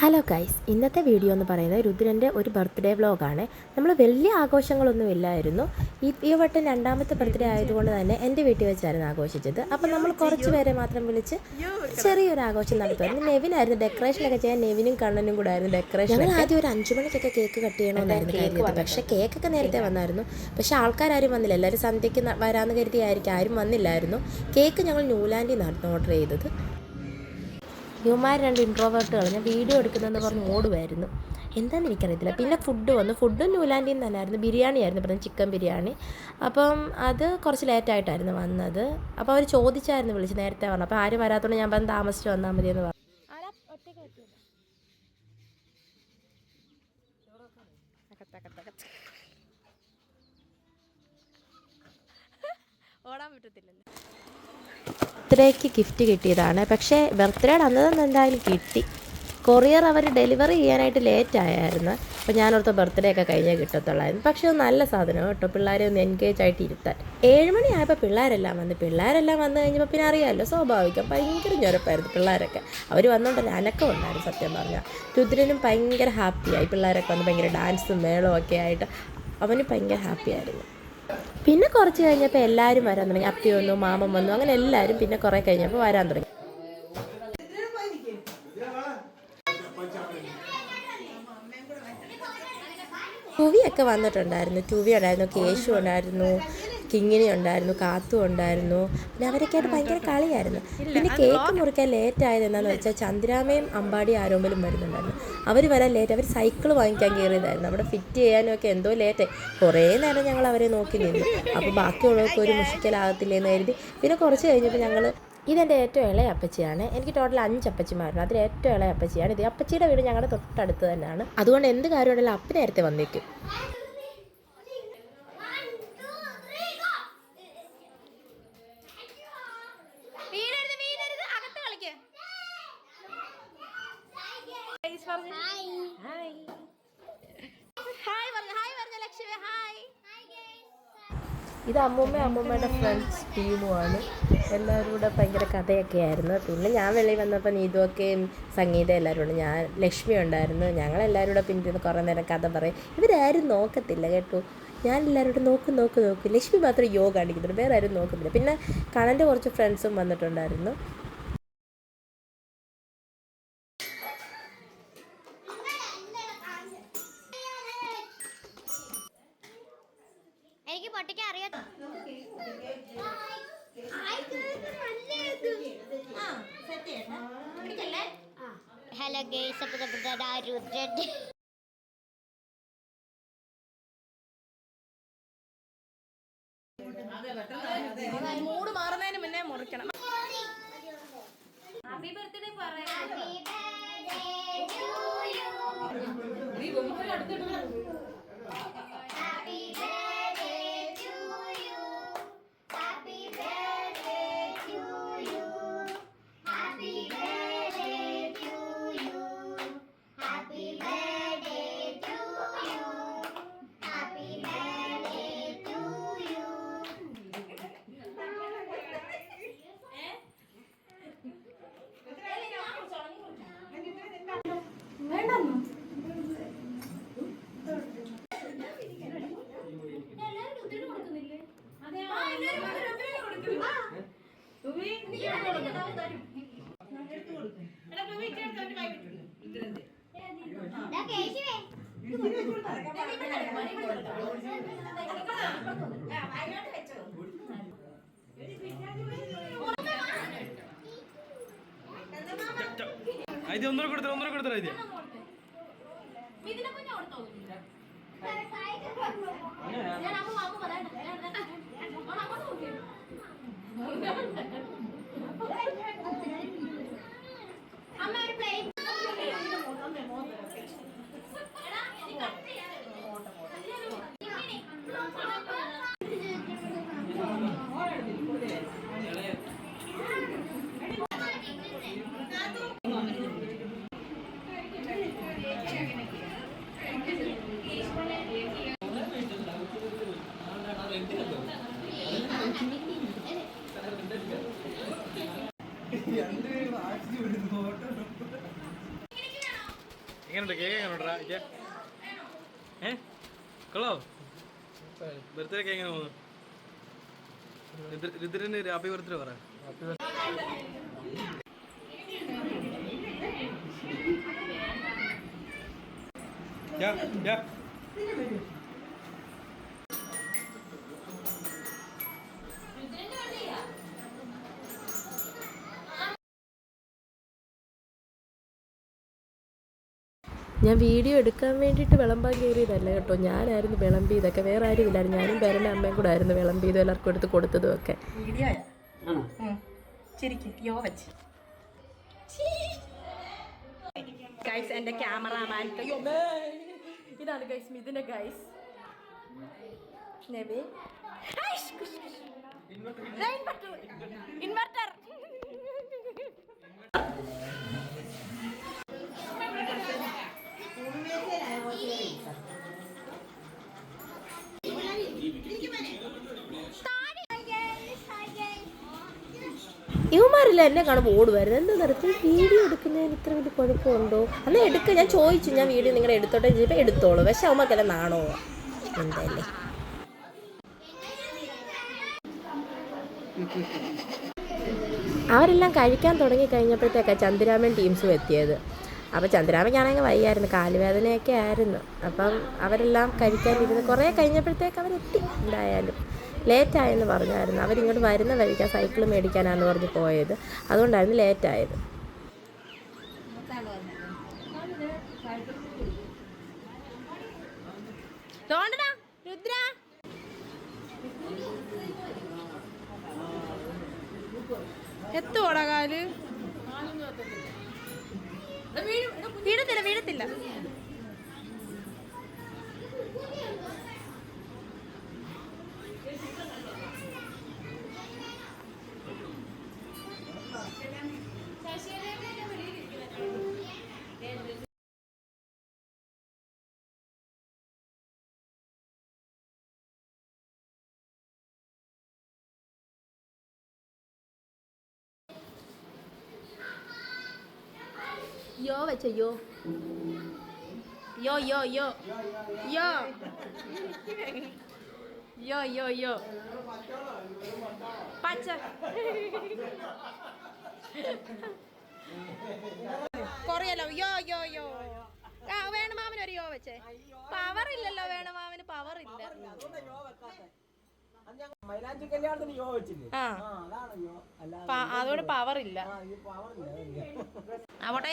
Hello guys ഇന്നത്തെ video എന്ന് പറയുന്നത് രുദ്രന്റെ ഒരു ബർത്ത്ഡേ വ്ലോഗാണ്. നമ്മൾ വലിയ ആഘോഷങ്ങളൊന്നും ഇല്ലായിരുന്നു ഈ ഈ വട്ടം രണ്ടാമത്തെ ബർത്ത്ഡേ ആയതുകൊണ്ട് തന്നെ എന്റെ വീട്ടിൽ വെച്ചായിരുന്നു ആഘോഷിച്ചത്. അപ്പം നമ്മൾ കുറച്ച് പേരെ മാത്രം വിളിച്ച് ചെറിയൊരു ആഘോഷം നടത്തുമായിരുന്നു നെവിനായിരുന്നു ഡെക്കറേഷനൊക്കെ ചെയ്യാൻ നെവിനും കണ്ണനും കൂടെ ആയിരുന്നു ഡെക്കറേഷൻ ഞങ്ങൾ ആദ്യം ഒരു അഞ്ചു മണിക്കൊക്കെ കേക്ക് കട്ട് ചെയ്യണമെന്നായിരുന്നു കരുതിയത്. പക്ഷേ കേക്കൊക്കെ നേരത്തെ വന്നായിരുന്നു. പക്ഷേ ആൾക്കാരും വന്നില്ല. എല്ലാവരും സന്ധ്യയ്ക്ക് വരാമെന്ന് കരുതിയായിരിക്കും. ആരും വന്നില്ലായിരുന്നു. കേക്ക് ഞങ്ങൾ ന്യൂലാൻഡിൽ നിന്നായിരുന്നു ഓർഡർ ചെയ്തത്. ഇവന്മാർ രണ്ട് ഇൻട്രോവേർട്ടുകൾ ഞാൻ വീഡിയോ എടുക്കുന്നതെന്ന് പറഞ്ഞ് ഓടുമായിരുന്നു എന്താണെന്ന് എനിക്കറിയത്തില്ല. പിന്നെ ഫുഡ് വന്നു. ഫുഡും ന്യൂലാൻഡിൽ നിന്ന് തന്നെയായിരുന്നു ബിരിയാണി ആയിരുന്നു പറഞ്ഞത് ചിക്കൻ ബിരിയാണി അപ്പം അത് കുറച്ച് ലേറ്റായിട്ടായിരുന്നു വന്നത്. അപ്പോൾ അവർ ചോദിച്ചായിരുന്നു വിളിച്ച് നേരത്തെ പറഞ്ഞു അപ്പോൾ ആരും വരാത്തതുകൊണ്ട് ഞാൻ പറഞ്ഞു താമസിച്ച് വന്നാൽ മതി എന്ന് പറഞ്ഞു ഓടാൻ പറ്റത്തില്ലല്ലോ. ഗിഫ്റ്റ് കിട്ടിയതാണ്. പക്ഷേ ബർത്ത്ഡേയുടെ അന്ന് തന്നെ എന്തായാലും കിട്ടി. കൊറിയർ അവർ ഡെലിവറി ചെയ്യാനായിട്ട് ലേറ്റ് ആയായിരുന്നു. അപ്പോൾ ഞാനോർത്ത ബർത്ത്ഡേ ഒക്കെ കഴിഞ്ഞേ കിട്ടത്തുള്ളായിരുന്നു. പക്ഷേ നല്ല സാധനം കേട്ടോ പിള്ളേരെ ഒന്ന് എൻഗേജ് ആയിട്ട് ഇരുത്താൻ. ഏഴ് മണിയായപ്പോൾ പിള്ളേരെല്ലാം വന്ന് പിള്ളേരെല്ലാം വന്നു കഴിഞ്ഞപ്പോൾ പിന്നെ അറിയാമല്ലോ സ്വാഭാവികം ഭയങ്കര ഞൊരപ്പായിരുന്നു പിള്ളേരൊക്കെ. അവർ വന്നുകൊണ്ടല്ല അനക്കം ഉണ്ടായിരുന്നു സത്യം പറഞ്ഞാൽ രുദ്രനും ഭയങ്കര ഹാപ്പിയായി പിള്ളേരൊക്കെ വന്ന് ഭയങ്കര ഡാൻസും മേളവും ഒക്കെ ആയിട്ട് അവന് ഭയങ്കര ഹാപ്പിയായിരുന്നു പിന്നെ കുറച്ച് കഴിഞ്ഞപ്പോൾ എല്ലാവരും വരാൻ തുടങ്ങി. അപ്പി വന്നു മാമൻ വന്നു അങ്ങനെ എല്ലാവരും പിന്നെ കുറേ കഴിഞ്ഞപ്പോൾ വരാൻ തുടങ്ങി. ടുവിയൊക്കെ വന്നിട്ടുണ്ടായിരുന്നു. ടുവി ഉണ്ടായിരുന്നു കേശു ഉണ്ടായിരുന്നു കിങ്ങിണി ഉണ്ടായിരുന്നു കാത്തു ഉണ്ടായിരുന്നു. പിന്നെ അവരൊക്കെ ആയിട്ട് ഭയങ്കര കളിയായിരുന്നു. പിന്നെ കേക്ക് മുറിക്കാൻ ലേറ്റ് ആയത് എന്താണെന്ന് വെച്ചാൽ ചന്ദ്രാമയും അമ്പാടി ആരോമലും വരുന്നുണ്ടായിരുന്നു. അവർ വരാൻ ലേറ്റ് അവർ സൈക്കിൾ വാങ്ങിക്കാൻ കയറിയതായിരുന്നു അവിടെ ഫിറ്റ് ചെയ്യാനും ഒക്കെ എന്തോ ലേറ്റ് കുറേ നേരം ഞങ്ങൾ അവരെ നോക്കി നിന്നു. അപ്പോൾ ബാക്കിയുള്ളവർക്ക് ഒരു മുഷിക്കലാകത്തില്ലെന്ന് കരുതി. പിന്നെ കുറച്ച് കഴിഞ്ഞപ്പോൾ ഞങ്ങൾ ഇതെന്റെ ഏറ്റവും ഇളയ അപ്പച്ചിയാണ്. എനിക്ക് ടോട്ടൽ അഞ്ച് അപ്പച്ചിമാരുണ്ട്. അതിൽ ഏറ്റവും ഇളയ അപ്പച്ചിയാണ് ഇത്. അപ്പച്ചിയുടെ വീട് ഞങ്ങളുടെ തൊട്ടടുത്ത് തന്നെയാണ്. അതുകൊണ്ട് എന്ത് കാര്യമുണ്ടെങ്കിലും അപ്പ നേരത്തെ വന്നേക്കും. പറഞ്ഞ്. ഹായ് ഹായ് പറഞ്ഞു ഹായ് പറഞ്ഞു ലക്ഷ്മി ഹായ് ഇത് അമ്മൂമ്മ അമ്മൂമ്മയുടെ ഫ്രണ്ട്സ് ടീമുമാണ് എല്ലാവരും കൂടെ ഭയങ്കര കഥയൊക്കെ ആയിരുന്നു. പിന്നെ ഞാൻ വെളിയിൽ വന്നപ്പോൾ നീതുവൊക്കെയും സംഗീതം എല്ലാവരും ഉണ്ട്. ഞാൻ ലക്ഷ്മി ഉണ്ടായിരുന്നു. ഞങ്ങളെല്ലാവരും കൂടെ പിന്നെ കുറേ നേരം കഥ പറയും. ഇവരാരും നോക്കത്തില്ല കേട്ടോ? ഞാൻ എല്ലാവരോടും നോക്ക് നോക്കും നോക്കും നോക്കും. ലക്ഷ്മി മാത്രം യോഗ കാണിക്കുന്നുണ്ട്. വേറെ ആരും നോക്കുന്നില്ല. പിന്നെ കണന്റെ കുറച്ച് ഫ്രണ്ട്സും വന്നിട്ടുണ്ടായിരുന്നു. പൊട്ടിക്കാൻ അറിയാം. ഹലോ ഗേസ് അപ്പൊ മൂഡ് മാറുന്നതിന് മുന്നേ മുറിക്കണം. ഇത് ഒന്നുകൂടെ കൊടുത്തോ ഒന്നുകൂടെ കൊടുത്തോ ഇത് ആ എങ്ങനെയുണ്ട് കേക്ക് എങ്ങനെയുണ്ടാ ഇക്ക ഏ? കൊള്ളോ ബർത്ത്ഡേ കേക്ക് എങ്ങനെ പോകുന്നു? രുദ്ര- രുദ്രന് ഹാപ്പി ബർത്ത്ഡേ പറ. യാ യാ. ഞാൻ വീഡിയോ എടുക്കാൻ വേണ്ടിയിട്ട് വിളമ്പാൻ കയറിയതല്ല കേട്ടോ. ഞാനായിരുന്നു വിളമ്പിയതൊക്കെ. വേറെ ആരും ഇല്ലായിരുന്നു. ഞാനും പേരന്റെ അമ്മയും കൂടെ ആയിരുന്നു വിളമ്പിയതും എല്ലാവർക്കും എടുത്ത് കൊടുത്തതും ഒക്കെ. ഗൈസ് എന്റെ ക്യാമറാമാൻ ഇതാണ് ഗൈസ് ഇൻവെർട്ടർ ഇവന്മാരില്ല എന്നെ കാണുമ്പോൾ ഓടുമായിരുന്നു എന്താ നടത്തി വീഡിയോ എടുക്കുന്നതിന് ഇത്ര വലിയ കുഴപ്പമുണ്ടോ? അന്ന് എടുക്ക. ഞാൻ ചോദിച്ചു. ഞാൻ വീഡിയോ നിങ്ങളുടെ എടുത്തോട്ടെ ചോദിച്ചപ്പോൾ എടുത്തോളൂ. പക്ഷെ അവന്മാർക്കെല്ലാം നാണോ? എന്തല്ലേ അവരെല്ലാം കഴിക്കാൻ തുടങ്ങി കഴിഞ്ഞപ്പോഴത്തേക്കാണ് ചന്ദ്രാമൻ ടീംസും എത്തിയത്. അപ്പോൾ ചന്ദ്രാമയ്ക്കാണെങ്കിൽ വയ്യായിരുന്നു കാലുവേദനയൊക്കെ ആയിരുന്നു. അപ്പം അവരെല്ലാം കഴിക്കാനിരുന്ന് കുറേ കഴിഞ്ഞപ്പോഴത്തേക്ക് അവരെത്തി എന്തായാലും. ലേറ്റായെന്ന് പറഞ്ഞായിരുന്നു. അവരിങ്ങോട്ട് വരുന്ന വഴിക്ക് സൈക്കിൾ മേടിക്കാനാണെന്ന് പറഞ്ഞ് പോയത്. അതുകൊണ്ടായിരുന്നു ലേറ്റായത് രുദ്ര? എത്തുവോടാ കാൽ? വീഴത്തില്ല വീഴത്തില്ല. യോ വെച്ച യോ യോ യോ യോ യോ യോ യോ പച്ച കൊറിയല്ലോ യോ യോ യോ ആ വേണ മാമന് ഒരു യോ വെച്ചേ പവർ ഇല്ലല്ലോ വേണ മാമന് പവർ ഇല്ല. അതോട് പവർ ഇല്ല അവിടെ